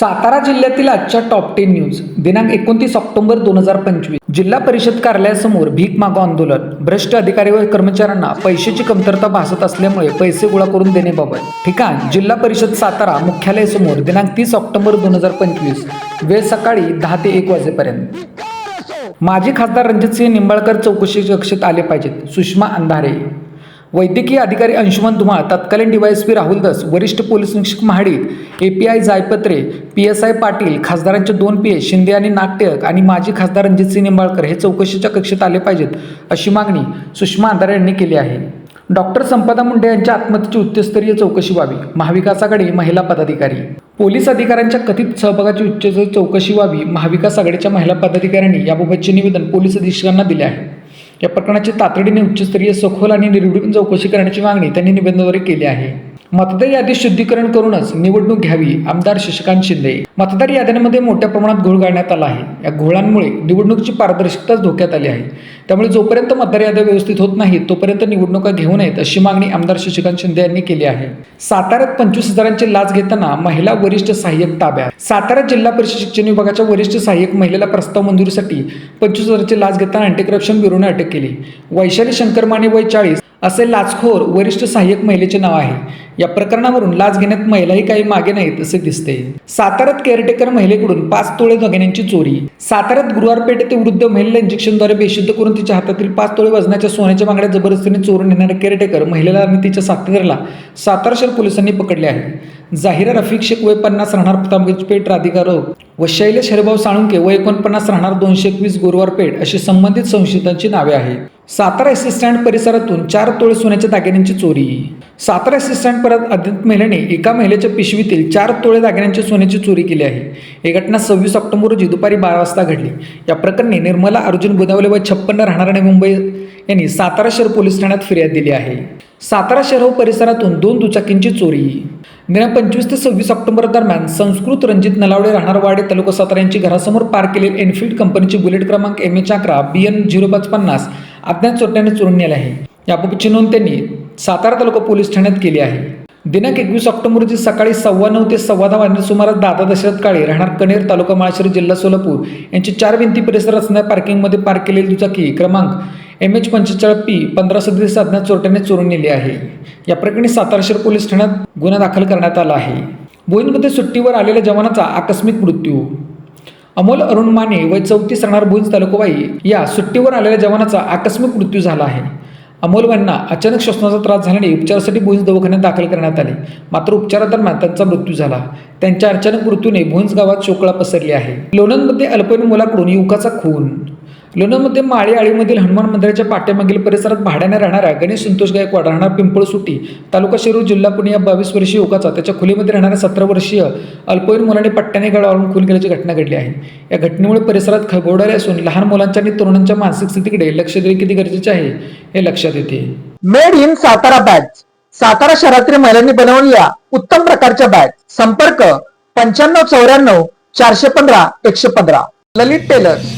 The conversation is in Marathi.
सातारा जिल्ह्यातील आजच्या टॉप टेन न्यूज दिनांक एकोणतीस ऑक्टोबर दोन हजार पंचवीस. जिल्हा परिषद कार्यालयासमोर भीक मागो आंदोलन. भ्रष्ट अधिकारी व कर्मचाऱ्यांना पैशाची कमतरता भासत असल्यामुळे पैसे गोळा करून देण्याबाबत. ठिकाण जिल्हा परिषद सातारा मुख्यालयासमोर दिनांक तीस ऑक्टोबर दोन हजार पंचवीस. वेळ सकाळी दहा ते एक वाजेपर्यंत. माजी खासदार रणजितसिंह निंबाळकर चौकशी कक्षेत आले पाहिजेत. सुषमा अंधारे. वैद्यकीय अधिकारी अंशुमन धुमाळ तत्कालीन डीवायएसपी राहुल दस वरिष्ठ पोलीस निरीक्षक Mahadik A P I Jaypatre P S I Patil खासदारांचे दोन पी एस शिंदे आणि नागटिक आणि माजी खासदार रणजितसिंह निंबाळकर हे चौकशीच्या कक्षेत आले पाहिजेत अशी मागणी सुषमा आंधारे यांनी केली आहे. डॉक्टर संपदा मुंडे यांच्या आत्महत्येची उच्चस्तरीय चौकशी व्हावी महाविकास आघाडी महिला पदाधिकारी. पोलीस अधिकाऱ्यांच्या कथित सहभागाची उच्च चौकशी व्हावी महाविकास आघाडीच्या महिला पदाधिकाऱ्यांनी याबाबतचे निवेदन पोलीस अधीक्षकांना दिले आहे. या प्रकरणाची तातडीने उच्चस्तरीय सखोल आणि निर्विघ्न चौकशी करण्याची मागणी त्यांनी निवेदनाद्वारे केली आहे. मतदार यादी शुद्धीकरण करूनच निवडणूक घ्यावी आमदार शशिकांत शिंदे. मतदार याद्यांमध्ये मोठ्या प्रमाणात घोळ घालण्यात आला आहे. या घोळांमुळे निवडणुकीची पारदर्शकताच धोक्यात आली आहे. त्यामुळे जोपर्यंत मतदार याद्या व्यवस्थित होत नाहीत तोपर्यंत निवडणुका घेऊ नयेत अशी मागणी आमदार शशिकांत शिंदे यांनी केली आहे. साताऱ्यात पंचवीस हजारांची लाच घेताना महिला वरिष्ठ सहाय्यक ताब्यात. सातारा जिल्हा परिषद शिक्षण विभागाच्या वरिष्ठ सहाय्यक महिलेला प्रस्ताव मंजुरीसाठी पंचवीस हजारांची लाच घेताना अँटी करप्शन ब्युरोने अटक केली. वैशाली शंकर माने वय चाळीस असे लाचखोर वरिष्ठ सहाय्यक महिलेचे नाव आहे. या प्रकरणावरून लाच घेण्यात महिलाही काही मागे नाहीत असे दिसते. साताऱ्यात केअरटेकर महिलेकडून पाच तोळे दागिन्यांची चोरी. साताऱ्यात गुरुवार पेठ येथे वृद्ध महिलेला इंजेक्शनद्वारे बेशुद्ध करून तिच्या हातातील पाच तोळे वजनाच्या सोन्याच्या बांगड्या जबरदस्तीने चोरून नेणाऱ्या केअरटेकर महिलेला आणि तिच्या साथीदाराला सातारा शहर पोलिसांनी पकडले आहे. जाहिरा रफिक शेख वय पन्नास राहणार तांबेजपेठ राधिकारोग व शैलेश हरभाव साळुंके व एकोणपन्नास राहणार दोनशे एकवीस गुरुवार पेठ अशी संबंधित संशयितांची नावे आहेत. सातारा एस स्टँड परिसरातून चार तोळे सोन्याच्या दागिन्यांची चोरी. सातारा एस स्टँड परत अद्यत महिलेने एका महिलेच्या पिशवीतील चार तोळे दागिन्यांची सोन्याची चोरी केली आहे. ही घटना सव्वीस ऑक्टोबर रोजी दुपारी बारा वाजता घडली. या प्रकरणी निर्मला अर्जुन बुदावले व छप्पन्न राहणार आणि मुंबई यांनी सातारा शहर पोलीस ठाण्यात फिर्याद दिली आहे. सातारा शहर व परिसरातून दोन दुचाकींची चोरी. दिनांक पंचवीस ते सव्वीस ऑक्टोबर दरम्यान संस्कृत रणजित नलावडे राहणार वाडे तालुका सातारा यांची घरासमोर पार्क केलेली एनफिल्ड कंपनीची बुलेट क्रमांक एम एच अकरा बी एन झिरो पाच पन्नास अज्ञात चोरट्याने चोरून नेले आहे. याबाबतची नोंद त्यांनी सातारा तालुका पोलीस ठाण्यात केली आहे. दिनांक एकवीस ऑक्टोबर रोजी सकाळी सव्वा नऊ ते सव्वा दहा वाजण्या सुमारास दादा दशरथ काळे राहणार कनेर तालुका माळशिरस जिल्हा सोलापूर यांची चार भिंती परिसर असणाऱ्या पार्किंगमध्ये पार्क केलेली दुचाकी क्रमांक एम एच पंचेचाळीस पी पंधरा सदतीस अज्ञात चोरट्याने चोरून नेली आहे. या प्रकरणी सातारा शहर पोलीस ठाण्यात गुन्हा दाखल करण्यात आला आहे. बोईंजमध्ये सुट्टीवर आलेल्या जवानाचा आकस्मिक मृत्यू अमोल अरुण माने व चौतीस राहणार भुज तालुकाबाई. या सुट्टीवर आलेल्या जवानाचा आकस्मिक मृत्यू झाला आहे. अमोल यांना अचानक श्वसनाचा त्रास झाल्याने उपचारासाठी भुंज दवाखान्यात दाखल करण्यात आले. मात्र उपचारादरम्यान त्यांचा मृत्यू झाला. त्यांच्या अचानक मृत्यूने भुंज गावात शोकळा पसरली आहे. लोणंदमध्ये अल्पवयीन मुलाकडून युवकाचा खून लोणंदमध्ये माळी आळीमधील हनुमान मंदिराच्या पाट्यामागील परिसरात भाड्याने राहणाऱ्या गणेश संतोष गायकवाड राहणार पिंपळसुटी तालुका शिरूर जिल्हा पुणे या बावीस वर्षीय युवकाचा त्याच्या खोलीमध्ये राहणाऱ्या सतरा वर्षीय अल्पवयीन मुलाने पट्ट्याने गळावून खून केल्याची घटना घडली आहे. या घटनेमुळे परिसरात खगोडाले असून लहान मुलांच्या आणि तरुणांच्या मानसिक स्थितीकडे लक्ष देणे किती गरजेचे आहे हे लक्षात येते. Made in Satara batch. Satara शहरातील महिलांनी बनवलेल्या उत्तम प्रकारच्या बॅग संपर्क पंच्याण्णव चौऱ्याण्णव चारशे पंधरा एकशे पंधरा. Lalit tailors.